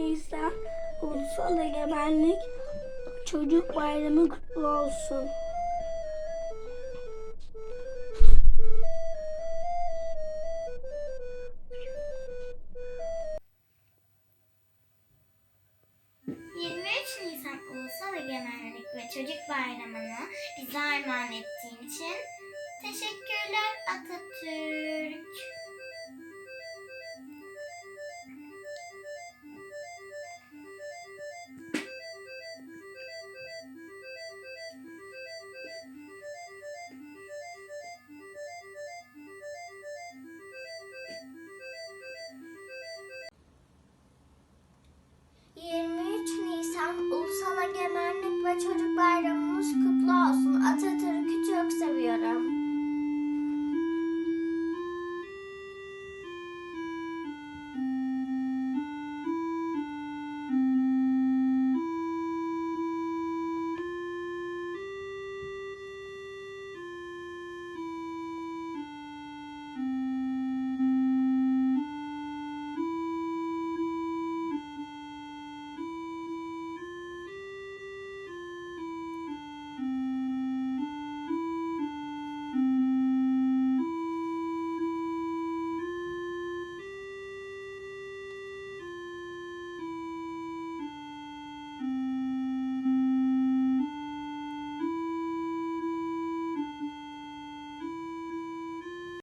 Nisan Ulusal Egemenlik Çocuk Bayramı kutlu olsun. ...23 Nisan Ulusal Egemenlik ve Çocuk Bayramı'nı bize armağan ettiğin için teşekkürler Atatürk. bayramımız kutlu olsun. Atatürk'ü çok seviyorum.